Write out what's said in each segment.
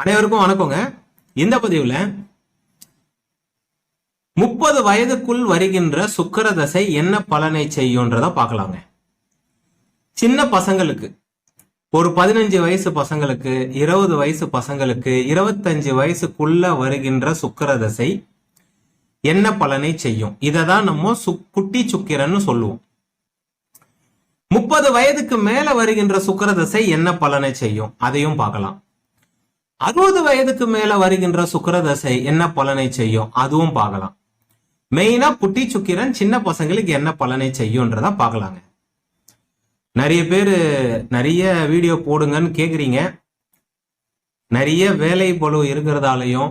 அனைவருக்கும் வணக்கங்க. இந்த பதிவுல முப்பது வயதுக்குள் வருகின்ற சுக்கர தசை என்ன பலனை செய்யும்ன்றத பார்க்கலாங்க. சின்ன பசங்களுக்கு ஒரு பதினஞ்சு வயசு பசங்களுக்கு இருபது வயசு பசங்களுக்கு இருபத்தஞ்சு வயசுக்குள்ள வருகின்ற சுக்கர தசை என்ன பலனை செய்யும்? இதை தான் நம்ம சு குட்டி சுக்கிரன்னு சொல்லுவோம். முப்பது வயதுக்கு மேல வருகின்ற சுக்கர தசை என்ன பலனை செய்யும்? அதையும் பார்க்கலாம். அறுபது வயதுக்கு மேல வருகின்ற சுக்கிர தசை என்ன பலனை செய்யும்? அதுவும் பார்க்கலாம். மெயினா புட்டி சுக்கிரன் சின்ன பசங்களுக்கு என்ன பலனை செய்யும்ன்றத பார்க்கலாங்க. நிறைய பேர் நிறைய வீடியோ போடுங்கன்னு கேக்குறீங்க. நிறைய வேலை பளு இருக்கிறதாலையும்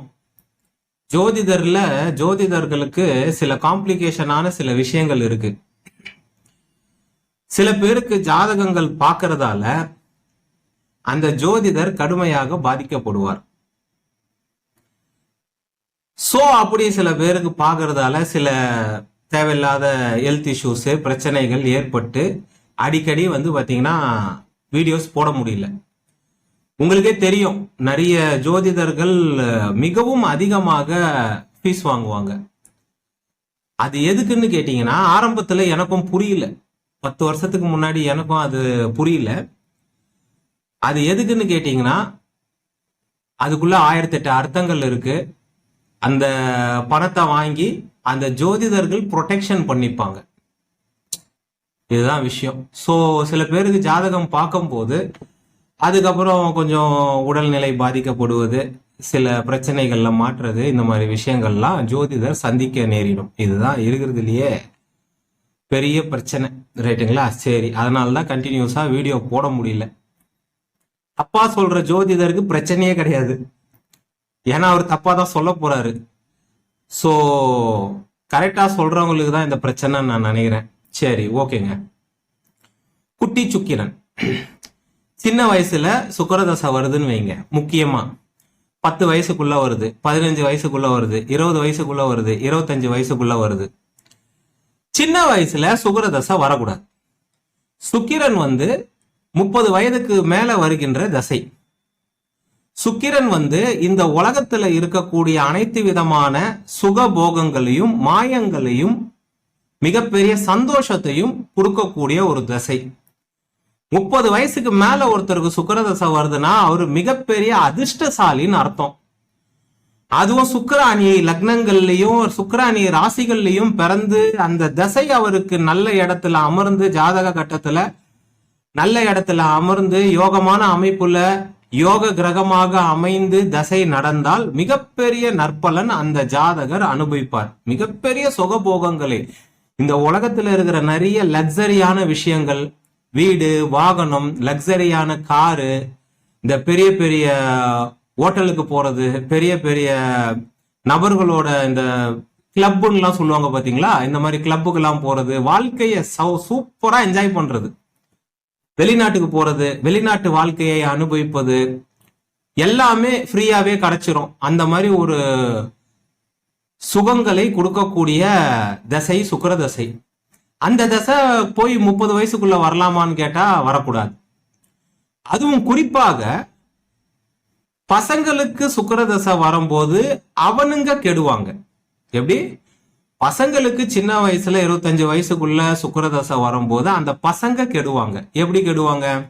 ஜோதிடர்ல ஜோதிடர்களுக்கு சில காம்ப்ளிகேஷனான சில விஷயங்கள் இருக்கு. சில பேருக்கு ஜாதகங்கள் பார்க்கறதால அந்த ஜோதிடர் கடுமையாக பாதிக்கப்படுவார். சோ அப்படி சில பேருக்கு பார்க்கறதால சில தேவையில்லாத ஹெல்த் இஷ்யூஸ் பிரச்சனைகள் ஏற்பட்டு அடிக்கடி வந்து பாத்தீங்கன்னா வீடியோஸ் போட முடியல. உங்களுக்கே தெரியும் நிறைய ஜோதிடர்கள் மிகவும் அதிகமாக ஃபீஸ் வாங்குவாங்க. அது எதுக்குன்னு கேட்டீங்கன்னா ஆரம்பத்துல எனக்கும் புரியல. பத்து வருஷத்துக்கு முன்னாடி எனக்கும் அது புரியல. அது எதுக்குன்னு கேட்டீங்கன்னா அதுக்குள்ள ஆயிரத்தி எட்டு அர்த்தங்கள் இருக்கு. அந்த பணத்தை வாங்கி அந்த ஜோதிடர்கள் ப்ரொடெக்ஷன் பண்ணிப்பாங்க. இதுதான் விஷயம். ஸோ சில பேருக்கு ஜாதகம் பார்க்கும்போது அதுக்கப்புறம் கொஞ்சம் உடல்நிலை பாதிக்கப்படுவது சில பிரச்சனைகள்ல மாற்றுறது இந்த மாதிரி விஷயங்கள்லாம் ஜோதிடர் சந்திக்க நேரிடும். இதுதான் இருக்கிறதுலயே பெரிய பிரச்சனை. ரைட்டுங்களா சரி. அதனால தான் கண்டினியூஸாக வீடியோ போட முடியல. அப்பா சொல்ற ஜோதிடருக்கு பிரச்சனையே கிடையாது. ஏன்னா அவர் தப்பா தான் சொல்ல போறாரு. ஸோ கரெக்டா சொல்றவங்களுக்கு தான் இந்த பிரச்சனைன்னு நான் நினைக்கிறேன். சரி ஓகேங்க. குட்டி சுக்கிரன். சின்ன வயசுல சுக்கரதசை வருதுன்னு வைங்க. முக்கியமா பத்து வயசுக்குள்ள வருது பதினஞ்சு வயசுக்குள்ள வருது இருபது வயசுக்குள்ள வருது இருபத்தஞ்சு வயசுக்குள்ள வருது. சின்ன வயசுல சுக்கரதசை வரக்கூடாது. சுக்கிரன் வந்து முப்பது வயதுக்கு மேல வருகின்ற தசை. சுக்கிரன் வந்து இந்த உலகத்துல இருக்கக்கூடிய அனைத்து விதமான சுகபோகங்களையும் மாயங்களையும் மிகப்பெரிய சந்தோஷத்தையும் கொடுக்கக்கூடிய ஒரு தசை. முப்பது வயசுக்கு மேல ஒருத்தருக்கு சுக்கரதசை வருதுன்னா அவரு மிகப்பெரிய அதிர்ஷ்டசாலின்னு அர்த்தம். அதுவும் சுக்கராணி லக்னங்கள்லயும் சுக்கராணி ராசிகள்லயும் பிறந்து அந்த தசை அவருக்கு நல்ல இடத்துல அமர்ந்து ஜாதக கட்டத்துல நல்ல இடத்துல அமர்ந்து யோகமான அமைப்புல யோக கிரகமாக அமைந்து தசை நடந்தால் மிகப்பெரிய நற்பலன் அந்த ஜாதகர் அனுபவிப்பார். மிகப்பெரிய சுகபோகங்களே. இந்த உலகத்துல இருக்கிற நிறைய லக்ஸரியான விஷயங்கள் வீடு வாகனம் லக்ஸரியான காரு இந்த பெரிய பெரிய ஹோட்டலுக்கு போறது பெரிய பெரிய நபர்களோட இந்த கிளப்புன்னெலாம் சொல்லுவாங்க பாத்தீங்களா? இந்த மாதிரி கிளப்புக்கெல்லாம் போறது வாழ்க்கையை சூப்பரா என்ஜாய் பண்றது. வெளிநாட்டுக்கு போறது வெளிநாட்டு வாழ்க்கையை அனுபவிப்பது எல்லாமே ஃப்ரீயாவே கிடைச்சிரும். அந்த மாதிரி ஒரு சுகங்களை கொடுக்கக்கூடிய தசை சுக்கர தசை. அந்த தசை போய் முப்பது வயசுக்குள்ள வரலாமான்னு கேட்டா வரக்கூடாது. அதுவும் குறிப்பாக பசங்களுக்கு சுக்கர தசை வரும்போது அவனுங்க கெடுவாங்க. எப்படி? பசங்களுக்கு சின்ன வயசுல இருபத்தஞ்சு வயசுக்குள்ள சுக்கரதசை வரும்போது அந்த பசங்க கெடுவாங்க. எப்படி கெடுவாங்க?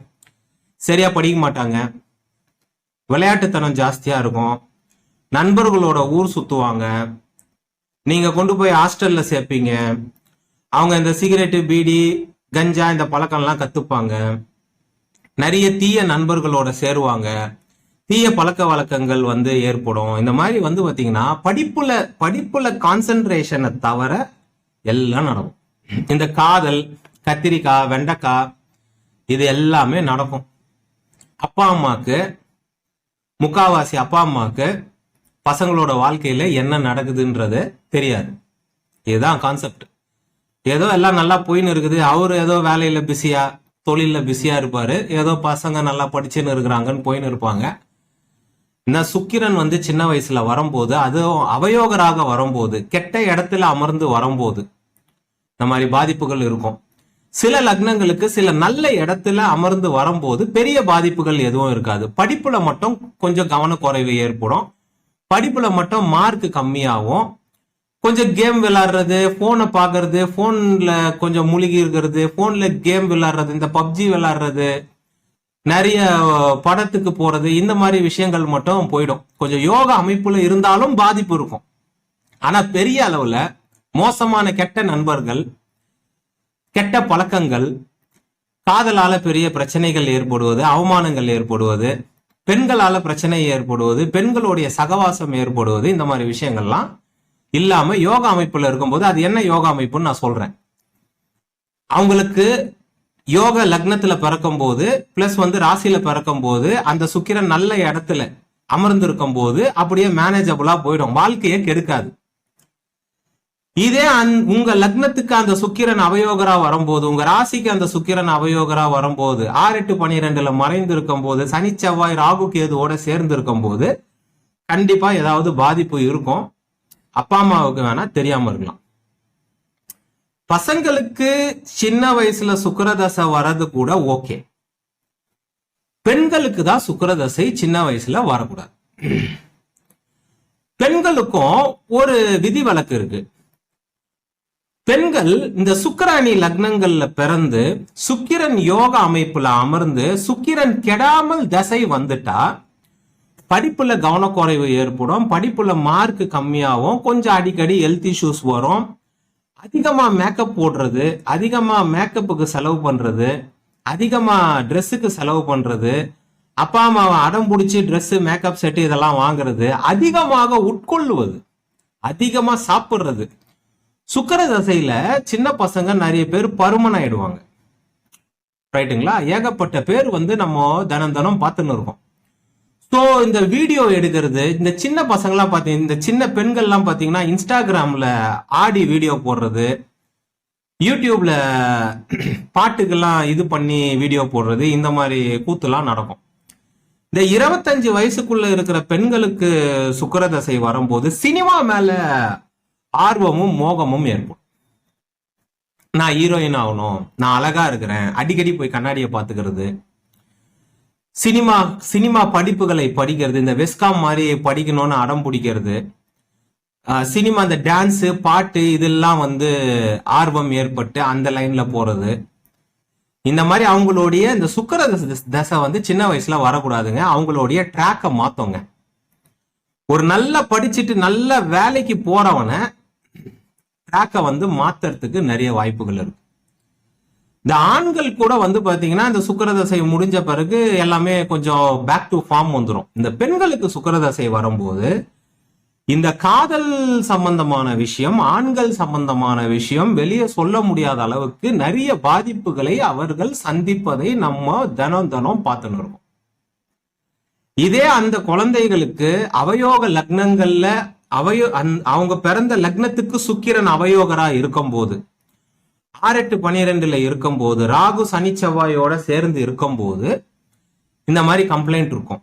சரியா படிக்க மாட்டாங்க. விளையாட்டுத்தனம் ஜாஸ்தியா இருக்கும். நண்பர்களோட ஊர் சுத்துவாங்க. நீங்க கொண்டு போய் ஹாஸ்டல்ல சேர்ப்பீங்க. அவங்க இந்த சிகரெட்டு பீடி கஞ்சா இந்த பழக்கம்லாம் கத்துப்பாங்க. நிறைய தீய நண்பர்களோட சேருவாங்க. தீய பழக்க வழக்கங்கள் வந்து ஏற்படும். இந்த மாதிரி வந்து பார்த்தீங்கன்னா படிப்புல படிப்புல கான்சென்ட்ரேஷனை தவிர எல்லாம் நடக்கும். இந்த காதல் கத்திரிக்காய் வெண்டைக்காய் இது எல்லாமே நடக்கும். அப்பா அம்மாக்கு முக்காவாசி அப்பா அம்மாக்கு பசங்களோட வாழ்க்கையில என்ன நடக்குதுன்றது தெரியாது. இதுதான் கான்செப்ட் ஏதோ எல்லாம் நல்லா போயின்னு இருக்குது. அவரு ஏதோ வேலையில பிஸியா தொழில பிஸியா இருப்பாரு. ஏதோ பசங்க நல்லா படிச்சுன்னு இருக்கிறாங்கன்னு போயின்னு இருப்பாங்க. இந்த சுக்கிரன் வந்து சின்ன வயசுல வரும்போது அது அவயோகராக வரும்போது கெட்ட இடத்துல அமர்ந்து வரும்போது இந்த மாதிரி பாதிப்புகள் இருக்கும். சில லக்னங்களுக்கு சில நல்ல இடத்துல அமர்ந்து வரும்போது பெரிய பாதிப்புகள் எதுவும் இருக்காது. படிப்புல மட்டும் கொஞ்சம் கவனக்குறைவு ஏற்படும். படிப்புல மட்டும் மார்க் கம்மியாகும். கொஞ்சம் கேம் விளாடுறது போனை பார்க்கறது போன்ல கொஞ்சம் மூழ்கி இருக்கிறது போன்ல கேம் விளாடுறது இந்த பப்ஜி விளாடுறது நிறைய படத்துக்கு போறது இந்த மாதிரி விஷயங்கள் மட்டும் போயிடும். கொஞ்சம் யோகா அமைப்புல இருந்தாலும் பாதிப்பு இருக்கும். ஆனா பெரிய அளவுல மோசமான கெட்ட நண்பர்கள் கெட்ட பழக்கங்கள் காதலால பெரிய பிரச்சனைகள் ஏற்படுவது அவமானங்கள் ஏற்படுவது பெண்களால பிரச்சனை ஏற்படுவது பெண்களுடைய சகவாசம் ஏற்படுவது இந்த மாதிரி விஷயங்கள்லாம் இல்லாம யோகா அமைப்புல இருக்கும்போது அது என்ன யோகா அமைப்புன்னு நான் சொல்றேன். அவங்களுக்கு யோக லக்னத்துல பிறக்கும் போது பிளஸ் வந்து ராசியில பிறக்கும் போது அந்த சுக்கிரன் நல்ல இடத்துல அமர்ந்திருக்கும் போது அப்படியே மேனேஜபிளா போயிடும். வாழ்க்கையை கெடுக்காது. இதே அந்- உங்க லக்னத்துக்கு அந்த சுக்கிரன் அவயோகரா வரும்போது உங்க ராசிக்கு அந்த சுக்கிரன் அவயோகரா வரும்போது ஆறு எட்டு பனிரெண்டுல மறைந்து இருக்கும் போது சனி செவ்வாய் ராகு கேதுவோட சேர்ந்து இருக்கும் போது கண்டிப்பா ஏதாவது பாதிப்பு இருக்கும். அப்பா அம்மாவுக்கு வேணா தெரியாம இருக்கலாம். பசங்களுக்கு சின்ன வயசுல சுக்கரதசை வர்றது கூட ஓகே. பெண்களுக்கு தான் சுக்கரதசை சின்ன வயசுல வரக்கூடாது. பெண்களுக்கும் ஒரு விதி வழக்கு இருக்கு. பெண்கள் இந்த சுக்கராணி லக்னங்கள்ல பிறந்து சுக்கிரன் யோக அமைப்புல அமர்ந்து சுக்கிரன் கெடாமல் தசை வந்துட்டா படிப்புல கவனக்குறைவு ஏற்படும் படிப்புல மார்க் கம்மியாகும் கொஞ்சம் அடிக்கடி ஹெல்த் இஷ்யூஸ் வரும் அதிகமாக மேக்கப் போடுறது அதிகமாக மேக்கப்புக்கு செலவு பண்ணுறது அதிகமாக ட்ரெஸ்ஸுக்கு செலவு பண்ணுறது அப்பா அம்மாவை அடம் பிடிச்சி ட்ரெஸ்ஸு மேக்கப் செட்டு இதெல்லாம் வாங்குறது அதிகமாக உட்கொள்ளுவது அதிகமாக சாப்பிட்றது. சுக்கர தசையில் சின்ன பசங்க நிறைய பேர் பருமன் ஆயிடுவாங்க. ரைட்டுங்களா ஏகப்பட்ட பேர் வந்து நம்ம தினம் தினம் பார்த்துன்னு இருக்கோம். ஸோ இந்த வீடியோ எடுக்கிறது இந்த சின்ன பசங்களாம் பார்த்தீங்க இந்த சின்ன பெண்கள்லாம் பார்த்தீங்கன்னா இன்ஸ்டாகிராமில் ஆடி வீடியோ போடுறது யூடியூப்ல பாட்டுக்கெல்லாம் இது பண்ணி வீடியோ போடுறது இந்த மாதிரி கூத்துலாம் நடக்கும். இந்த இருபத்தஞ்சு வயசுக்குள்ள இருக்கிற பெண்களுக்கு சுக்கரதசை வரும்போது சினிமா மேல ஆர்வமும் மோகமும் ஏற்படும். நான் ஹீரோயின் ஆகணும் நான் அழகா இருக்கிறேன் அடிக்கடி போய் கண்ணாடியை பார்த்துக்கிறது சினிமா சினிமா படிப்புகளை படிக்கிறது இந்த வெஸ்காம் மாதிரி படிக்கணும்னு அடம் பிடிக்கிறது. சினிமா அந்த டான்ஸு பாட்டு இதெல்லாம் வந்து ஆர்வம் ஏற்பட்டு அந்த லைன்ல போறது. இந்த மாதிரி அவங்களுடைய இந்த சுக்கர தசை- தசை வந்து சின்ன வயசுல வரக்கூடாதுங்க. அவங்களுடைய ட்ராக்கை மாத்தோங்க. ஒரு நல்லா படிச்சுட்டு நல்ல வேலைக்கு போறவனை ட்ராக்கை வந்து மாத்துறதுக்கு நிறைய வாய்ப்புகள் இருக்கு. இந்த ஆண்கள் கூட வந்து பாத்தீங்கன்னா இந்த சுக்கிரதசை முடிஞ்ச பிறகு எல்லாமே கொஞ்சம் பேக் டு ஃபார்ம் வந்துடும் இந்த பெண்களுக்கு சுக்கிரதசை வரும்போது இந்த காதல் சம்பந்தமான விஷயம் ஆண்கள் சம்பந்தமான விஷயம் வெளியே சொல்ல முடியாத அளவுக்கு நிறைய பாதிப்புகளை அவர்கள் சந்திப்பதை நம்ம தினம் தினம் பார்த்துன்னு இருக்கோம். இதே அந்த குழந்தைகளுக்கு அவயோக லக்னங்கள்ல அவயோ அந்- அவங்க பிறந்த லக்னத்துக்கு சுக்கிரன் அவயோகரா இருக்கும்போது ஆறு எட்டு இருக்கும் இருக்கும்போது ராகு சனி செவ்வாயோட சேர்ந்து இருக்கும்போது இந்த மாதிரி கம்ப்ளைண்ட் இருக்கும்.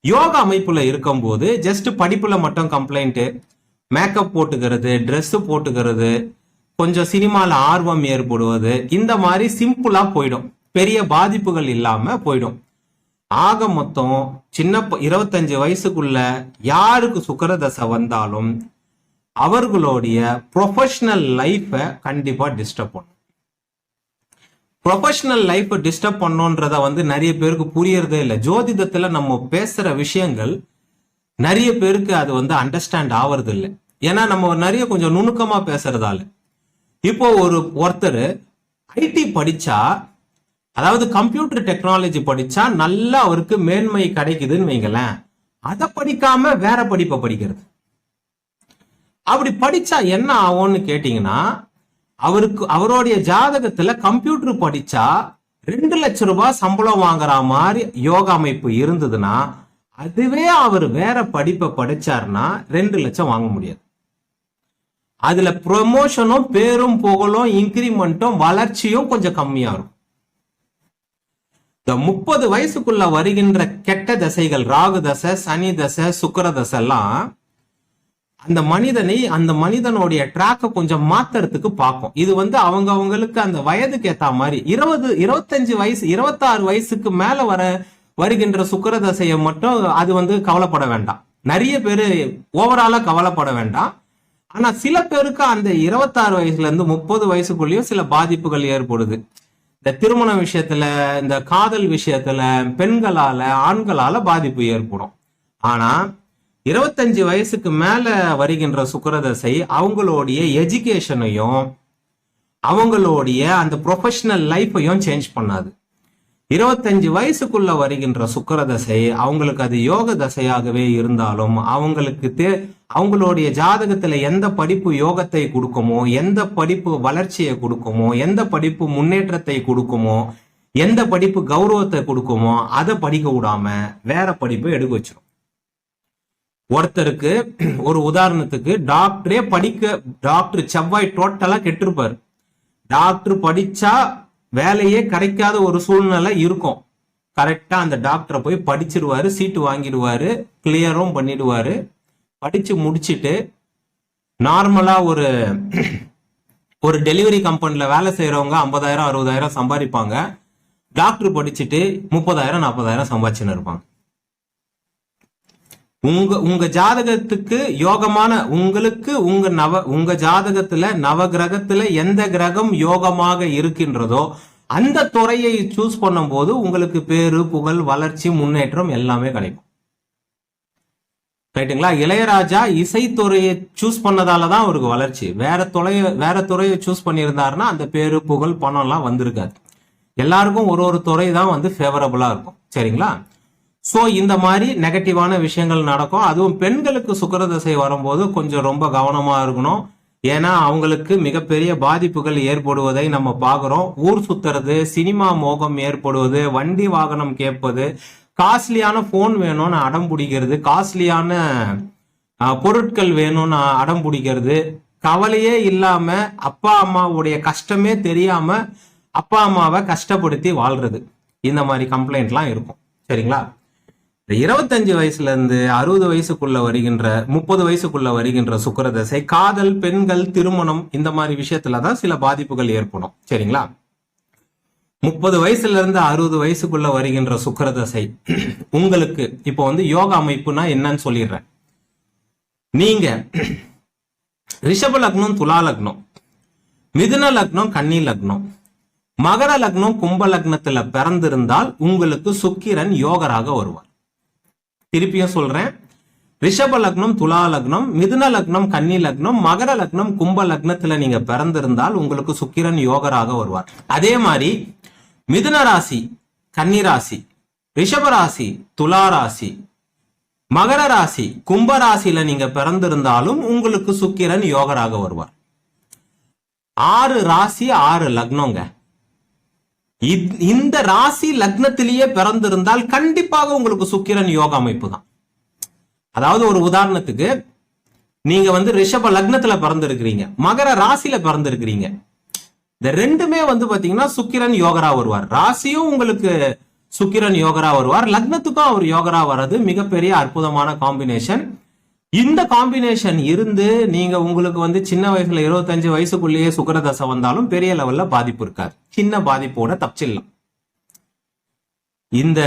யோகா அமைப்புல இருக்கும்போது ஜஸ்ட் படிப்புல மட்டும் கம்ப்ளைண்ட் மேக்கப் போட்டுக்கிறது ட்ரெஸ் போட்டுக்கிறது கொஞ்சம் சினிமால ஆர்வம் ஏற்படுவது இந்த மாதிரி சிம்பிளா போயிடும். பெரிய பாதிப்புகள் இல்லாம போயிடும். ஆக மொத்தம் சின்ன ப- இருபத்தஞ்சு வயசுக்குள்ள யாருக்கு சுக்கர தசை வந்தாலும் அவர்களுடைய ப்ரொஃபஷனல் லைஃபை கண்டிப்பாக டிஸ்டர்ப் பண்ணும். ப்ரொஃபஷனல் லைஃப்பை டிஸ்டர்ப் பண்ணோன்றத வந்து நிறைய பேருக்கு புரியறதே இல்லை. ஜோதிடத்தில் நம்ம பேசுகிற விஷயங்கள் நிறைய பேருக்கு அது வந்து அண்டர்ஸ்டாண்ட் ஆவறது இல்லை ஏன்னா நம்ம நிறைய கொஞ்சம் நுணுக்கமாக பேசுறதால. இப்போ ஒரு ஒருத்தர் ஐடி படிச்சா அதாவது கம்ப்யூட்டர் டெக்னாலஜி படிச்சா நல்லா அவருக்கு மேன்மை கிடைக்குதுன்னு வைங்களேன். அதை படிக்காம வேற படிப்பை படிக்கிறது. அப்படி படிச்சா என்ன ஆகும்னு கேட்டீங்கன்னா அவருக்கு அவருடைய ஜாதகத்துல கம்ப்யூட்டர் படிச்சா ரெண்டு லட்சம் ரூபாய் சம்பளம் வாங்குற மாதிரி யோகா அமைப்பு இருந்ததுன்னா அதுவே அவர் வேற படிப்பை படிச்சாருன்னா ரெண்டு லட்சம் வாங்க முடியாது. அதுல ப்ரொமோஷனும் பேரும் புகழும் இன்கிரிமெண்ட்டும் வளர்ச்சியும் கொஞ்சம் கம்மியா இருக்கும். இந்த முப்பது வயசுக்குள்ள வருகின்ற கெட்ட தசைகள் ராகு தசை சனி தசை சுக்கர தசை எல்லாம் அந்த மனிதனை அந்த மனிதனுடைய ட்ராக்கை கொஞ்சம் மாத்துறதுக்கு பார்க்கும். இது வந்து அவங்க அவங்களுக்கு அந்த வயதுக்கு ஏத்த மாதிரி இருபது இருபத்தஞ்சு வயசு இருபத்தாறு வயசுக்கு மேல வர வருகின்ற சுக்கிர தசையை மட்டும் அது வந்து கவலைப்பட வேண்டாம். நிறைய பேர் ஓவராலா கவலைப்பட வேண்டாம். ஆனா சில பேருக்கு அந்த இருபத்தாறு வயசுல இருந்து முப்பது வயசுக்குள்ளேயும் சில பாதிப்புகள் ஏற்படுது. இந்த திருமண விஷயத்துல இந்த காதல் விஷயத்துல பெண்களால ஆண்களால பாதிப்பு ஏற்படும். ஆனா இருபத்தஞ்சு வயசுக்கு மேல வருகின்ற சுக்கிரதசை அவங்களுடைய எஜுகேஷனையும் அவங்களுடைய அந்த ப்ரொஃபஷனல் லைஃபையும் சேஞ்ச் பண்ணாது. இருபத்தஞ்சு வயசுக்குள்ள வருகின்ற சுக்கிரதசை அவங்களுக்கு அது யோக தசையாகவே இருந்தாலும் அவங்களுக்கு தே அவங்களுடைய ஜாதகத்துல எந்த படிப்பு யோகத்தை கொடுக்குமோ எந்த படிப்பு வளர்ச்சியை கொடுக்குமோ எந்த படிப்பு முன்னேற்றத்தை கொடுக்குமோ எந்த படிப்பு கௌரவத்தை கொடுக்குமோ அதை படிக்க விடாம வேற படிப்பை எடுக்க வச்சிரும். ஒருத்தருக்கு ஒரு உதாரணத்துக்கு டாக்டரே படிக்க டாக்டர் செவ்வாய் டோட்டலா கெட்டிருப்பாரு. டாக்டர் படிச்சா வேலையே கிடைக்காத ஒரு சூழ்நிலை இருக்கும். கரெக்டா அந்த டாக்டரை போய் படிச்சிருவாரு சீட்டு வாங்கிடுவாரு கிளியரும் பண்ணிடுவாரு. படிச்சு முடிச்சுட்டு நார்மலா ஒரு ஒரு டெலிவரி கம்பெனில வேலை செய்யறவங்க ஐம்பதாயிரம் அறுபதாயிரம் சம்பாதிப்பாங்க. டாக்டர் படிச்சுட்டு முப்பதாயிரம் நாற்பதாயிரம் சம்பாதிச்சுன்னு இருப்பாங்க. உங்க உங்க ஜாதகத்துக்கு யோகமான உங்களுக்கு உங்க நவ உங்க ஜாதகத்துல நவ கிரகத்துல எந்த கிரகம் யோகமாக இருக்கின்றதோ அந்த துறையை சூஸ் பண்ணும்போது உங்களுக்கு பேரு புகழ் வளர்ச்சி முன்னேற்றம் எல்லாமே கிடைக்கும். ரைட்டுங்களா இளையராஜா இசைத்துறையை சூஸ் பண்ணதால தான் அவருக்கு வளர்ச்சி. வேற துறைய வேற துறையை சூஸ் பண்ணியிருந்தாருன்னா அந்த பேரு புகழ் பணம் எல்லாம் வந்திருக்காது. எல்லாருக்கும் ஒரு ஒரு துறை தான் வந்து ஃபேவரபுளா இருக்கும். சரிங்களா? ஸோ இந்த மாதிரி நெகட்டிவான விஷயங்கள் நடக்கும். அதுவும் பெண்களுக்கு சுக்கர திசை வரும்போது கொஞ்சம் ரொம்ப கவனமாக இருக்கணும். ஏன்னா அவங்களுக்கு மிகப்பெரிய பாதிப்புகள் ஏற்படுவதை நம்ம பார்க்குறோம். ஊர் சுத்துறது சினிமா மோகம் ஏற்படுவது வண்டி வாகனம் கேட்பது காஸ்ட்லியான ஃபோன் வேணும்னு அடம் பிடிக்கிறது காஸ்ட்லியான பொருட்கள் வேணும்னு அடம் பிடிக்கிறது. கவலையே இல்லாம அப்பா அம்மாவுடைய கஷ்டமே தெரியாம அப்பா அம்மாவை கஷ்டப்படுத்தி வாழ்றது. இந்த மாதிரி கம்ப்ளைண்ட்லாம் இருக்கும். சரிங்களா? இந்த இருபத்தஞ்சு வயசுல இருந்து அறுபது வயசுக்குள்ள வருகின்ற முப்பது வயசுக்குள்ள வருகின்ற சுக்கிரதசை காதல் பெண்கள் திருமணம் இந்த மாதிரி விஷயத்துல தான் சில பாதிப்புகள் ஏற்படும். சரிங்களா? முப்பது வயசுல இருந்து அறுபது வயசுக்குள்ள வருகின்ற சுக்கிரதசை உங்களுக்கு இப்போ வந்து யோகா அமைப்புனா என்னன்னு சொல்லிடுறேன். நீங்க ரிஷப லக்னம் துலா லக்னம் மிதுன லக்னம் கன்னி லக்னம் மகர லக்னம் கும்ப லக்னத்துல பிறந்திருந்தால் உங்களுக்கு சுக்கிரன் யோகராக வருவார். திருப்பியும் சொல்றேன். ரிஷப லக்னம் துலா லக்னம் மிதுன லக்னம் கன்னி லக்னம் மகர லக்னம் கும்ப லக்னத்துல நீங்க பிறந்திருந்தால் உங்களுக்கு சுக்கிரன் யோகராக வருவார். அதே மாதிரி மிதுன ராசி கன்னி ராசி ரிஷப ராசி துலா ராசி மகர ராசி கும்ப ராசியில நீங்க பிறந்திருந்தாலும் உங்களுக்கு சுக்கிரன் யோகராக வருவார். ஆறு ராசி ஆறு லக்னங்க. இந்த ராசி லக்னத்திலேயே பிறந்திருந்தால் கண்டிப்பாக உங்களுக்கு சுக்கிரன் யோக அமைப்பு தான். அதாவது ஒரு உதாரணத்துக்கு நீங்க வந்து ரிஷப லக்னத்துல பிறந்திருக்கிறீங்க மகர ராசியில பிறந்திருக்கிறீங்க. இந்த ரெண்டுமே வந்து பாத்தீங்கன்னா சுக்கிரன் யோகரா வருவார். ராசியும் உங்களுக்கு சுக்கிரன் யோகரா வருவார். லக்னத்துக்கும் அவர் யோகரா வர்றது மிகப்பெரிய அற்புதமான காம்பினேஷன் இந்த காம்பினேஷன் இருந்து நீங்க உங்களுக்கு வந்து சின்ன வயசுல இருபத்தஞ்சு வயசுக்குள்ளேயே சுக்கரதசை வந்தாலும் பெரிய லெவல்ல பாதிப்பு இருக்காது. சின்ன பாதிப்போட தப்பிச்சிடலாம். இந்த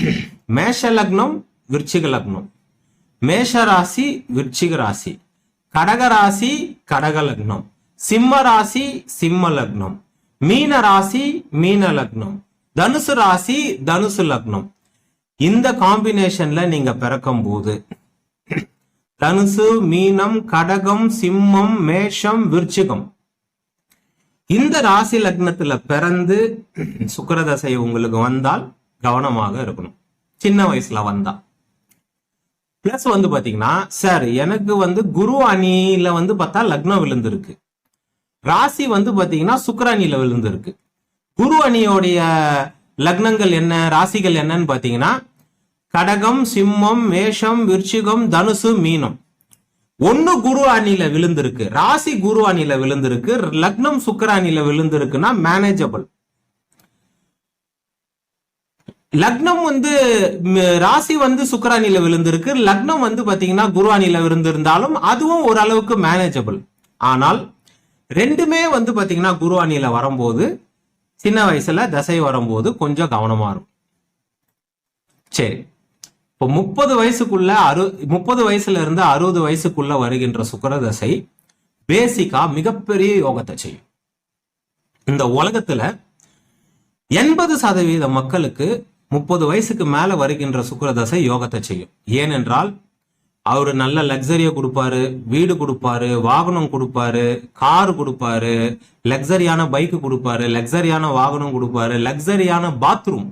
மேஷ லக்னம் விருச்சிக லக்னம். மேஷ ராசி விருச்சிக ராசி. கடக ராசி கடக லக்னம். சிம்ம ராசி சிம்ம லக்னம். மீன ராசி மீன லக்னம். தனுசு ராசி தனுசு லக்னம். இந்த காம்பினேஷன்ல நீங்க பிறக்கும் போது தனுசு மீனம் கடகம் சிம்மம் மேஷம் விருச்சிகம். இந்த ராசி லக்னத்துல பிறந்து சுக்கரதசை உங்களுக்கு வந்தால் கவனமாக இருக்கணும். சின்ன வயசுல வந்தா. பிளஸ் வந்து பாத்தீங்கன்னா சார் எனக்கு வந்து குரு அணியில வந்து பார்த்தா லக்னம் விழுந்திருக்கு. ராசி வந்து பாத்தீங்கன்னா சுக்கரணியில விழுந்திருக்கு. குரு அணியோடைய லக்னங்கள் என்ன ராசிகள் என்னன்னு பாத்தீங்கன்னா கடகம் சிம்மம் மேஷம் விருச்சிகம் தனுசு மீனம். ஒன்னு குரு அணியில விழுந்திருக்கு ராசி குரு அணியில விழுந்திருக்கு லக்னம் சுக்கர அணியில விழுந்திருக்குன்னா மேனேஜபிள் லக்னம் வந்து ராசி வந்து சுக்கரானில விழுந்திருக்கு லக்னம் வந்து பாத்தீங்கன்னா குருவானில விழுந்திருந்தாலும் அதுவும் ஓரளவுக்கு மேனேஜபிள் ஆனால் ரெண்டுமே வந்து பாத்தீங்கன்னா குருவானில வரும்போது சின்ன வயசுல தசை வரும்போது கொஞ்சம் கவனமா இருக்கும். சரி. இப்போ முப்பது வயசுக்குள்ள அறு முப்பது வயசுல இருந்து அறுபது வயசுக்குள்ள வருகின்ற சுக்கரதசை பேசிக்கா மிகப்பெரிய யோகத்தை செய்யும். இந்த உலகத்துல எண்பது சதவீத மக்களுக்கு முப்பது வயசுக்கு மேல வருகின்ற சுக்கரதசை யோகத்தை செய்யும். ஏனென்றால் அவரு நல்ல லக்ஸரியை கொடுப்பாரு வீடு கொடுப்பாரு வாகனம் கொடுப்பாரு கார் கொடுப்பாரு லக்ஸரியான பைக்கு கொடுப்பாரு லக்ஸரியான வாகனம் கொடுப்பாரு லக்ஸரியான பாத்ரூம்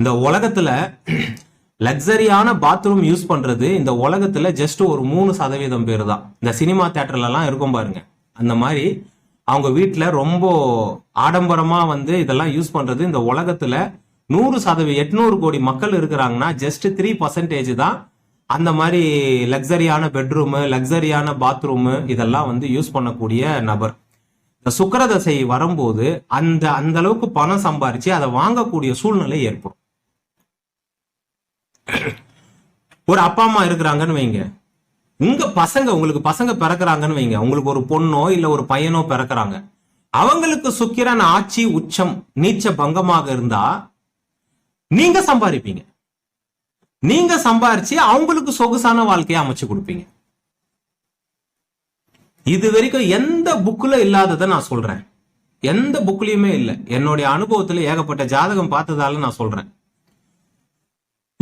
இந்த உலகத்துல லக்ஸரியான பாத்ரூம் யூஸ் பண்றது இந்த உலகத்துல ஜஸ்ட் ஒரு மூணு சதவீதம் பேர் தான் இந்த சினிமா தேட்டர்லலாம் இருக்கும் பாருங்க. அந்த மாதிரி அவங்க வீட்டில் ரொம்ப ஆடம்பரமா வந்து இதெல்லாம் யூஸ் பண்றது இந்த உலகத்துல நூறு சதவீதம் எட்நூறு கோடி மக்கள் இருக்கிறாங்கன்னா ஜஸ்ட் த்ரீ பர்சன்டேஜ் தான் அந்த மாதிரி லக்ஸரியான பெட்ரூமு லக்ஸரியான பாத்ரூமு இதெல்லாம் வந்து யூஸ் பண்ணக்கூடிய நபர். இந்த சுக்கரதசை வரும்போது அந்த அந்த அளவுக்கு பணம் சம்பாரிச்சு அதை வாங்கக்கூடிய சூழ்நிலை ஏற்படும். ஒரு அப்பா அம்மா இருக்கிறாங்கன்னு வைங்க. உங்க பசங்க உங்களுக்கு பசங்க பிறக்கிறாங்கன்னு வைங்க. உங்களுக்கு ஒரு பொண்ணோ இல்ல ஒரு பையனோ பிறக்குறாங்க. அவங்களுக்கு சுக்கிரன் ஆட்சி உச்சம் நீச்ச பங்கமாக இருந்தா நீங்க சம்பாதிப்பீங்க. நீங்க சம்பாரிச்சு அவங்களுக்கு சொகுசான வாழ்க்கையை அமைச்சு கொடுப்பீங்க. இது வரைக்கும் எந்த புக்ல இல்லாததை நான் சொல்றேன். எந்த புக்லயுமே இல்லை. என்னுடைய அனுபவத்துல ஏகப்பட்ட ஜாதகம் பார்த்ததால நான் சொல்றேன்.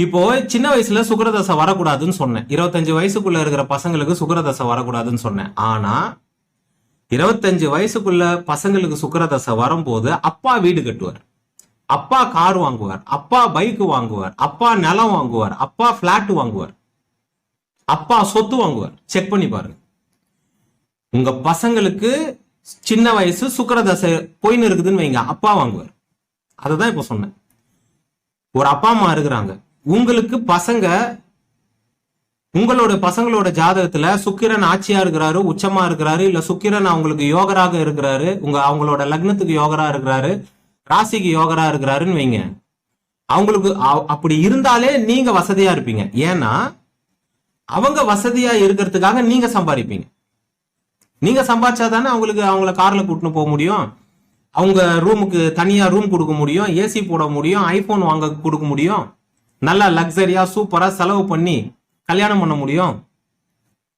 இப்போ சின்ன வயசுல சுகரதசை வரக்கூடாதுன்னு சொன்னேன். இருபத்தஞ்சு வயசுக்குள்ள இருக்கிற பசங்களுக்கு சுகரதசை வரக்கூடாதுன்னு சொன்னேன். ஆனா இருபத்தஞ்சு வயசுக்குள்ள பசங்களுக்கு சுக்கரதசை வரும்போது அப்பா வீடு கட்டுவார். அப்பா கார் வாங்குவார். அப்பா பைக் வாங்குவார். அப்பா நிலம் வாங்குவார். அப்பா பிளாட் வாங்குவார். அப்பா சொத்து வாங்குவார். செக் பண்ணி பாருங்க. உங்க பசங்களுக்கு சின்ன வயசு சுக்கரதசை போயின்னு இருக்குதுன்னு வைங்க. அப்பா வாங்குவார். அதுதான் இப்ப சொன்னேன். ஒரு அப்பா அம்மா இருக்கிறாங்க. உங்களுக்கு பசங்க உங்களோட பசங்களோட ஜாதகத்துல சுக்கிரன் ஆட்சியா இருக்கிறாரு உச்சமா இருக்கிறாரு இல்ல சுக்கிரன் அவங்களுக்கு யோகராக இருக்கிறாரு உங்க அவங்களோட லக்னத்துக்கு யோகரா இருக்கிறாரு ராசிக்கு யோகரா இருக்கிறாருன்னு வைங்க. அவங்களுக்கு அ- அப்படி இருந்தாலே நீங்க வசதியா இருப்பீங்க. ஏன்னா அவங்க வசதியா இருக்கிறதுக்காக நீங்க சம்பாதிப்பீங்க. நீங்க சம்பாதிச்சாதானே அவங்களுக்கு அவங்கள கார்ல கூட்டின்னு போக முடியும். அவங்க ரூமுக்கு தனியா ரூம் கொடுக்க முடியும் ஏசி போட முடியும் ஐபோன் வாங்க கொடுக்க முடியும். நல்லா லக்ஸரியா சூப்பரா செலவு பண்ணி கல்யாணம் பண்ண முடியும்?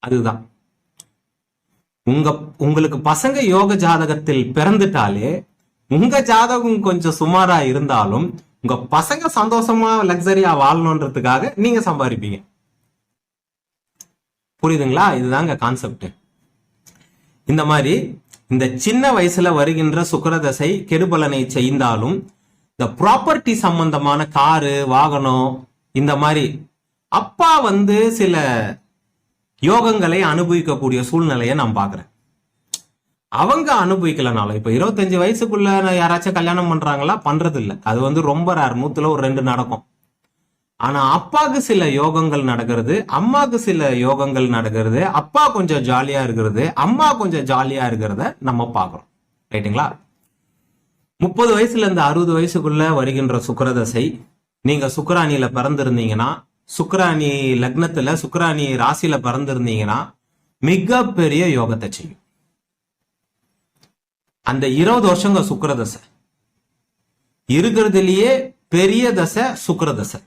அதுதான். உங்க உங்களுக்கு பசங்க யோக ஜாதகத்தில் பிறந்துட்டாலே உங்க ஜாதகம் கொஞ்சம் சுமாரா இருந்தாலும் உங்க பசங்க சந்தோஷமா லக்ஸரியா வாழணுன்றதுக்காக நீங்க சம்பாதிப்பீங்க. புரியுதுங்களா? இதுதாங்க கான்செப்ட் இந்த மாதிரி இந்த சின்ன வயசுல வருகின்ற சுக்கரதசை கெடுபலனை செய்தாலும் இந்த ப்ராப்பர்ட்டி சம்பந்தமான காரு வாகனம் இந்த மாதிரி. அப்பா வந்து சில யோகங்களை அனுபவிக்கக்கூடிய சூழ்நிலையை நான் பார்க்குறேன். அவங்க அனுபவிக்கலனாலும் இப்போ இருபத்தஞ்சு வயசுக்குள்ள யாராச்சும் கல்யாணம் பண்றாங்களா? பண்றது இல்லை அது வந்து ரொம்ப ரேர் நூத்துல ஒரு ரெண்டு நடக்கும். ஆனா அப்பாவுக்கு சில யோகங்கள் நடக்கிறது அம்மாவுக்கு சில யோகங்கள் நடக்கிறது அப்பா கொஞ்சம் ஜாலியா இருக்கிறது அம்மா கொஞ்சம் ஜாலியா இருக்கிறத நம்ம பார்க்குறோம். ரைட்டுங்களா முப்பது வயசுல இருந்து அறுபது வயசுக்குள்ள வருகின்ற சுக்கரதசை நீங்க சுக்கராணியில பிறந்திருந்தீங்கன்னா சுக்கராணி லக்னத்துல சுக்கராணி ராசியில பிறந்திருந்தீங்கன்னா மிகப்பெரிய யோகத்தை செய்யும். அந்த இருபது வருஷங்க சுக்கரதசை. இருக்கிறதுலயே பெரிய தசை சுக்கரதசை.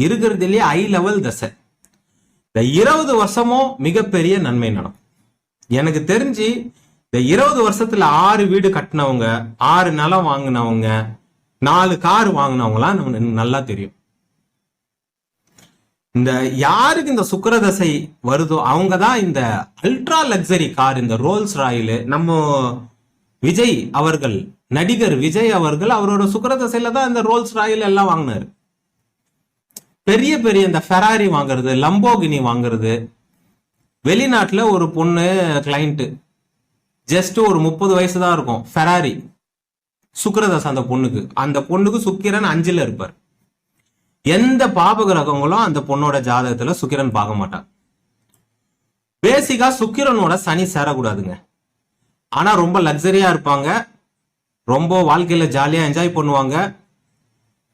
இருக்கிறதுலயே ஐ லெவல் தசை. இந்த இருபது வருஷமும் மிகப்பெரிய நன்மை நடக்கும். எனக்கு தெரிஞ்சு இந்த இருபது வருஷத்துல ஆறு வீடு கட்டினவங்க ஆறு நிலம் வாங்கினவங்க நாலு கார் வாங்கினவங்களாம் நமக்கு நல்லா தெரியும். இந்த யாருக்கு இந்த சுக்கரதசை வருதோ அவங்க தான் இந்த அல்ட்ரா லக்ஸரி கார் இந்த ரோல்ஸ் ராயல் நம்ம விஜய் அவர்கள் நடிகர் விஜய் அவர்கள் அவரோட சுக்கிரதசையில தான் இந்த ரோல்ஸ் ராயல் எல்லாம் வாங்கினாரு. பெரிய பெரிய இந்த ஃபெராரி வாங்குறது லம்போகினி வாங்குறது வெளிநாட்டுல ஒரு பொண்ணு கிளைண்ட் ஜஸ்ட் ஒரு முப்பது வயசு தான் இருக்கும். ஃபெராரி சுக்கரதாஸ் அந்த பொண்ணுக்கு. அந்த பொண்ணுக்கு சுக்கிரன் அஞ்சுல இருப்பார். எந்த பாப கிரகங்களும் அந்த பொண்ணோட ஜாதகத்துல சுக்கிரன் பார்க்க மாட்டான். பேசிக்கா சுக்கிரனோட சனி சேரக்கூடாதுங்க. ஆனா ரொம்ப லக்ஸரியா இருப்பாங்க. ரொம்ப வாழ்க்கையில ஜாலியா என்ஜாய் பண்ணுவாங்க.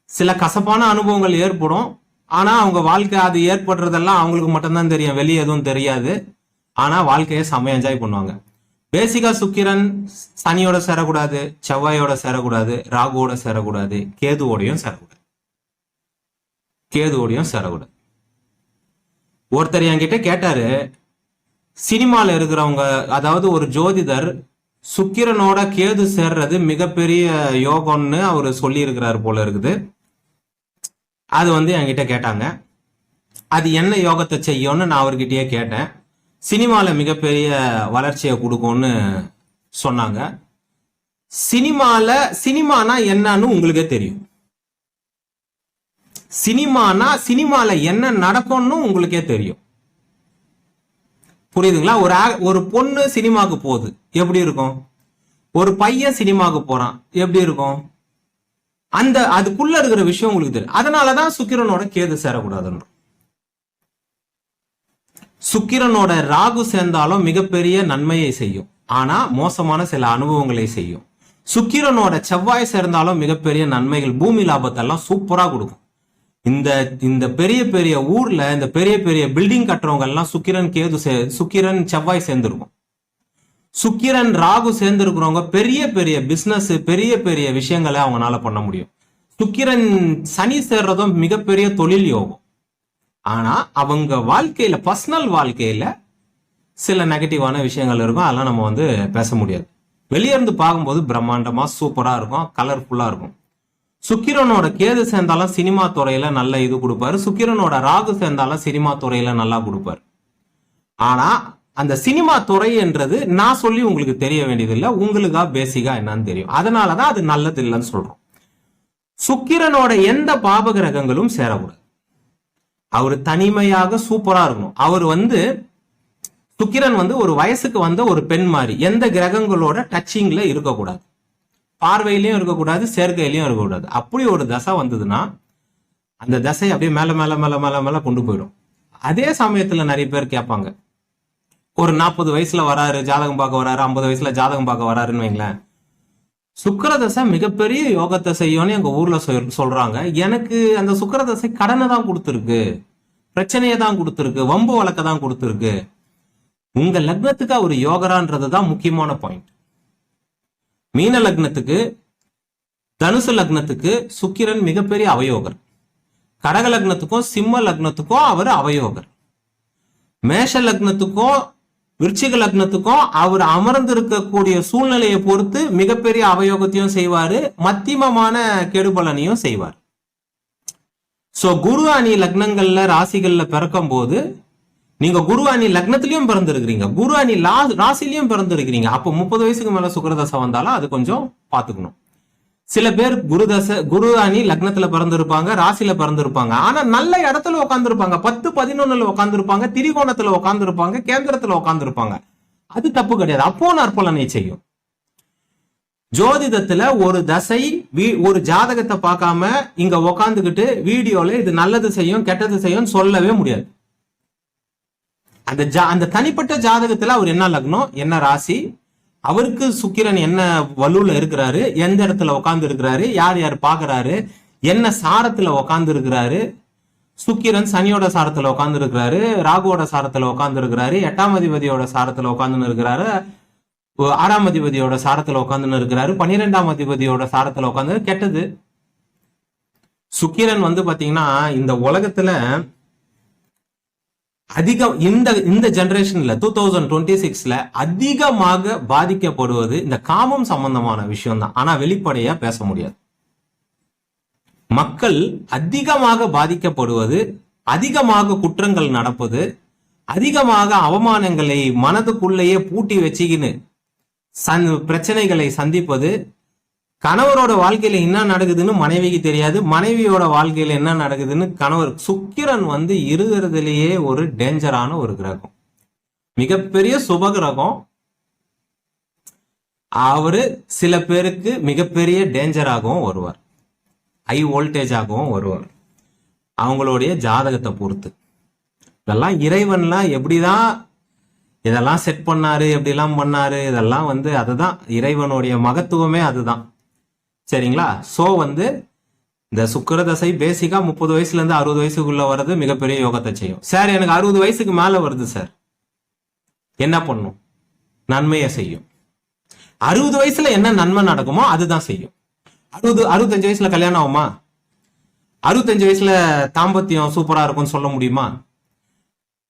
சில கசப்பான அனுபவங்கள் ஏற்படும். ஆனா அவங்க வாழ்க்கை அது ஏற்படுறதெல்லாம் அவங்களுக்கு மட்டும்தான் தெரியும். வெளியே எதுவும் தெரியாது. ஆனா வாழ்க்கையை செம்ம என்ஜாய் பண்ணுவாங்க. பேசிக்கா சுக்கிரன் சனியோட சேரக்கூடாது செவ்வாயோட சேரக்கூடாது ராகுவோட சேரக்கூடாது கேதுவோடையும் சேரக்கூடாது. கேதுவோடையும் சேரக்கூடாது. ஒருத்தர் என்கிட்ட கேட்டாரு சினிமால இருக்கிறவங்க அதாவது ஒரு ஜோதிடர் சுக்கிரனோட கேது சேர்றது மிகப்பெரிய யோகம்னு அவர் சொல்லியிருக்கிறார் போல இருக்குது. அது வந்து என்கிட்ட கேட்டாங்க. அது என்ன யோகத்தை செய்யும்னு நான் அவர்கிட்டயே கேட்டேன். சினிமாவில் மிகப்பெரிய வளர்ச்சியை கொடுக்கும்னு சொன்னாங்க. சினிமாவில் சினிமானா என்னன்னு உங்களுக்கே தெரியும். சினிமானா சினிமாவில் என்ன நடக்கும்னு உங்களுக்கே தெரியும். புரியுதுங்களா? ஒரு ஆ- ஒரு பொண்ணு சினிமாவுக்கு போகுது. எப்படி இருக்கும்? ஒரு பையன் சினிமாக்கு போறான். எப்படி இருக்கும்? அந்த அதுக்குள்ள இருக்கிற விஷயம் உங்களுக்கு தெரியும். அதனாலதான் சுக்கிரனோட கேது சேரக்கூடாதுன்னு. சுக்கிரனோட ராகு சேர்ந்தாலும் மிகப்பெரிய நன்மையை செய்யும். ஆனா மோசமான சில அனுபவங்களை செய்யும். சுக்கிரனோட செவ்வாய் சேர்ந்தாலும் மிகப்பெரிய நன்மைகள் பூமி லாபத்தெல்லாம் சூப்பரா கொடுக்கும். இந்த இந்த பெரிய பெரிய ஊர்ல இந்த பெரிய பெரிய பில்டிங் கட்டுறவங்க எல்லாம் சுக்கிரன் கேது சே சுக்கிரன் செவ்வாய் சேர்ந்துருக்கும். சுக்கிரன் ராகு சேர்ந்துருக்கிறவங்க பெரிய பெரிய பிசினஸ் பெரிய பெரிய விஷயங்களை அவங்களால பண்ண முடியும். சுக்கிரன் சனி சேர்றதும் மிகப்பெரிய தொழில் யோகம். ஆனா அவங்க வாழ்க்கையில பர்சனல் வாழ்க்கையில சில நெகட்டிவான விஷயங்கள் இருக்கும். அதெல்லாம் நம்ம வந்து பேச முடியாது. வெளியே இருந்து பார்க்கும்போது பிரம்மாண்டமா சூப்பரா இருக்கும். கலர்ஃபுல்லா இருக்கும். சுக்கிரனோட கேது சேர்ந்தாலும் சினிமா துறையில நல்ல இது கொடுப்பாரு. சுக்கிரனோட ராகு சேர்ந்தாலும் சினிமா துறையில நல்லா கொடுப்பாரு. ஆனா அந்த சினிமா துறை என்றது நான் சொல்லி உங்களுக்கு தெரிய வேண்டியதில்லை. உங்களுக்கா பேசிக்கா என்னன்னு தெரியும். அதனாலதான் அது நல்லது இல்லைன்னு சொல்றோம். சுக்கிரனோட எந்த பாப கிரகங்களும் சேரக்கூடாது. அவர் தனிமையாக சூப்பரா இருக்கணும். அவர் வந்து சுக்கிரன் வந்து ஒரு வயசுக்கு வந்த ஒரு பெண் மாதிரி. எந்த கிரகங்களோட டச்சிங்ல இருக்கக்கூடாது. பார்வையிலையும் இருக்கக்கூடாது சேர்க்கையிலையும் இருக்கக்கூடாது. அப்படி ஒரு தசை வந்ததுன்னா அந்த தசை அப்படியே மேல மேல மேல மேல மேல கொண்டு போயிடும். அதே சமயத்துல நிறைய பேர் கேட்பாங்க. ஒரு நாற்பது வயசுல வராரு ஜாதகம் பார்க்க வராரு ஐம்பது வயசுல ஜாதகம் பார்க்க வராருன்னு வைங்களேன். சுக்கிரதசை மிகப்பெரிய யோகத்தை செய்யும்னு எங்க ஊர்ல சொல்றாங்க. எனக்கு அந்த சுக்கிரதசை கடனை தான் கொடுத்துருக்கு. பிரச்சனையை தான் கொடுத்துருக்கு. வம்பு வழக்க தான் கொடுத்துருக்கு. உங்க லக்னத்துக்கு அவர் யோகரான்றது தான் முக்கியமான பாயிண்ட் மீன லக்னத்துக்கு தனுசு லக்னத்துக்கு சுக்கிரன் மிகப்பெரிய அவயோகர். கடக லக்னத்துக்கும் சிம்ம லக்னத்துக்கும் அவர் அவயோகர். மேஷ லக்னத்துக்கும் விருச்சிக லக்னத்துக்கும் அவர் அமர்ந்து இருக்கக்கூடிய சூழ்நிலையை பொறுத்து மிகப்பெரிய அவயோகத்தையும் செய்வாரு மத்தியமமான கெடுபலனையும் செய்வார். சோ குரு அணி லக்னங்கள்ல ராசிகள்ல பிறக்கும் போது நீங்க குரு அணி லக்னத்திலயும் பிறந்திருக்கிறீங்க. குரு அணி லா ராசிலையும் பிறந்திருக்கிறீங்க. அப்போ முப்பது வயசுக்கு மேல சுக்கரதசை வந்தாலும் அது கொஞ்சம் பாத்துக்கணும் சில பேர் குரு தசை குரு அணி லக்னத்துல பிறந்திருப்பாங்க ராசியில பிறந்திருப்பாங்க. ஆனா நல்ல இடத்துல உட்காந்துருப்பாங்க பத்து பதினொன்னுல உட்காந்துருப்பாங்க திரிகோணத்துல உட்காந்துருப்பாங்க கேந்திரத்துல உட்காந்துருப்பாங்க அது தப்பு கிடையாது. அப்போ நற்பலனை செய்யும். ஜோதிடத்துல ஒரு தசை வீ- ஒரு ஜாதகத்தை பார்க்காம இங்க உக்காந்துக்கிட்டு வீடியோல இது நல்லது செய்யும் கெட்டது செய்யும் சொல்லவே முடியாது. அந்த ஜா அந்த தனிப்பட்ட ஜாதகத்துல அவர் என்ன லக்னம் என்ன ராசி? அவருக்கு சுக்கிரன் என்ன வலுல இருக்கிறாரு எந்த இடத்துல உட்கார்ந்து இருக்கிறாரு யார் யார் பாக்குறாரு என்ன சாரத்துல உட்கார்ந்து இருக்கிறாரு சுக்கிரன் சனியோட சாரத்தில் உட்கார்ந்து இருக்கிறாரு ராகுவோட சாரத்தில் உட்கார்ந்து இருக்கிறாரு எட்டாம் அதிபதியோட சாரத்துல உட்காந்துன்னு இருக்கிறாரு ஆறாம் அதிபதியோட சாரத்தில் உட்காந்துன்னு இருக்கிறாரு பன்னிரெண்டாம் அதிபதியோட சாரத்தில் உட்காந்து கெட்டது. சுக்கிரன் வந்து பாத்தீங்கன்னா இந்த உலகத்துல அதிகம் இந்த இந்த ஜெனரேஷன்ல டூ தௌசண்ட் டுவெண்ட்டி சிக்ஸ்ல அதிகமாக பாதிக்கப்படுவது இந்த காமம் சம்பந்தமான விஷயம் தான் ஆனா வெளிப்படையா பேச முடியாது. மக்கள் அதிகமாக பாதிக்கப்படுவது அதிகமாக குற்றங்கள் நடப்பது அதிகமாக அவமானங்களை மனதுக்குள்ளேயே பூட்டி வச்சுக்கின்னு சந் பிரச்சனைகளை சந்திப்பது கணவரோட வாழ்க்கையில என்ன நடக்குதுன்னு மனைவிக்கு தெரியாது. மனைவியோட வாழ்க்கையில என்ன நடக்குதுன்னு கணவர் சுக்கிரன் வந்து இருக்கிறதுலேயே ஒரு டேஞ்சரான ஒரு கிரகம். மிகப்பெரிய சுப கிரகம் அவரு சில பேருக்கு மிகப்பெரிய டேஞ்சராகவும் வருவார். ஹை வோல்டேஜாகவும் வருவார். அவங்களுடைய ஜாதகத்தை பொறுத்து. இதெல்லாம் இறைவன்லாம் எப்படிதான் இதெல்லாம் செட் பண்ணாரு எப்படிலாம் பண்ணாரு இதெல்லாம் வந்து அதுதான் இறைவனுடைய மகத்துவமே அதுதான். சரிங்களா? சோ வந்து இந்த சுக்கிர தசை பேசிக்கா முப்பது வயசுல இருந்து அறுபது வயசுக்குள்ள வர்றது மிகப்பெரிய யோகத்தை செய்யும். சார் எனக்கு அறுபது வயசுக்கு மேல வருது சார் என்ன பண்ணும்? நன்மையை செய்யும். அறுபது வயசுல என்ன நன்மை நடக்குமோ அதுதான் செய்யும். அறுபது அறுபத்தஞ்சு வயசுல கல்யாணம் ஆகுமா? அறுபத்தஞ்சு வயசுல தாம்பத்தியம் சூப்பரா இருக்கும்னு சொல்ல முடியுமா?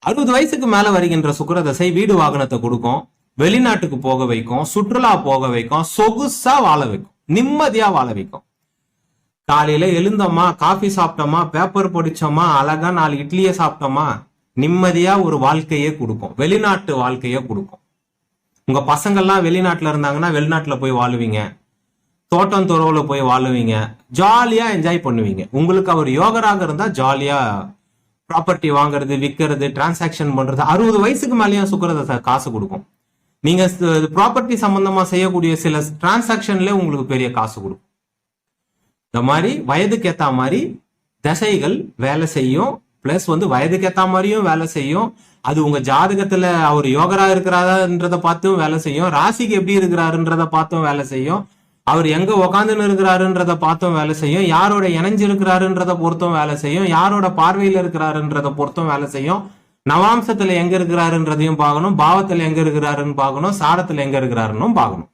அறுபது வயசுக்கு மேல வருகின்ற சுக்கிரதசை வீடு வாகனத்தை கொடுக்கும் வெளிநாட்டுக்கு போக வைக்கும் சுற்றுலா போக வைக்கும் சொகுசா வாழ வைக்கும். நிம்மதியா வாழ வைக்கும். காலையில எழுந்தோமா காஃபி சாப்பிட்டோமா பேப்பர் படிச்சோமா அழகா நாலு இட்லியை சாப்பிட்டோமா நிம்மதியா ஒரு வாழ்க்கையே கொடுக்கும். வெளிநாட்டு வாழ்க்கையே கொடுக்கும். உங்க பசங்கள்லாம் வெளிநாட்டுல இருந்தாங்கன்னா வெளிநாட்டுல போய் வாழுவீங்க. தோட்டம் துறவுல போய் வாழுவீங்க. ஜாலியா என்ஜாய் பண்ணுவீங்க. உங்களுக்கு அவர் யோகராக இருந்தா ஜாலியா ப்ராப்பர்ட்டி வாங்குறது விற்கிறது டிரான்சாக்ஷன் பண்றது அறுபது வயசுக்கு மேலேயும் சுக்கரத காசு கொடுக்கும். நீங்க ப்ராப்பர்ட்டி சம்பந்தமா செய்யக்கூடிய சில டிரான்சாக்ஷன்ல உங்களுக்கு பெரிய காசு கொடுக்கும். இந்த மாதிரி வயதுக்கு ஏத்த மாதிரி தசைகள் வேலை செய்யும். பிளஸ் வந்து வயதுக்கு ஏத்த மாதிரியும் வேலை செய்யும். அது உங்க ஜாதகத்துல அவர் யோகரா இருக்கிறாரான்றத பார்த்தும் வேலை செய்யும். ராசிக்கு எப்படி இருக்கிறாருன்றத பார்த்தும் வேலை செய்யும். அவர் எங்க உக்காந்துன்னு இருக்கிறாருன்றத பார்த்தும் வேலை செய்யும். யாரோட இணைஞ்சு இருக்கிறாருன்றத பொறுத்தும் வேலை செய்யும். யாரோட பார்வையில இருக்கிறாருன்றத பொறுத்தும் வேலை செய்யும். நவாம்சத்துல எங்க இருக்கிறாருன்றதையும் பார்க்கணும் பாவத்துல எங்க இருக்கிறாருன்னு பார்க்கணும் சாரத்துல எங்க இருக்கிறாருன்னு பார்க்கணும்.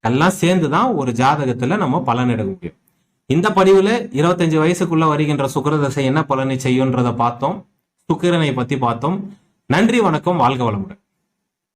எல்லாம் சேர்ந்துதான் ஒரு ஜாதகத்துல நம்ம பலன் எடுக்க முடியும். இந்த பதிவுல இருபத்தஞ்சு வயசுக்குள்ள வருகின்ற சுக்கிரதசை என்ன பலனை செய்யுன்றதை பார்த்தோம். சுக்கிரனை பத்தி பார்த்தோம். நன்றி வணக்கம் வாழ்க வளமுடன்.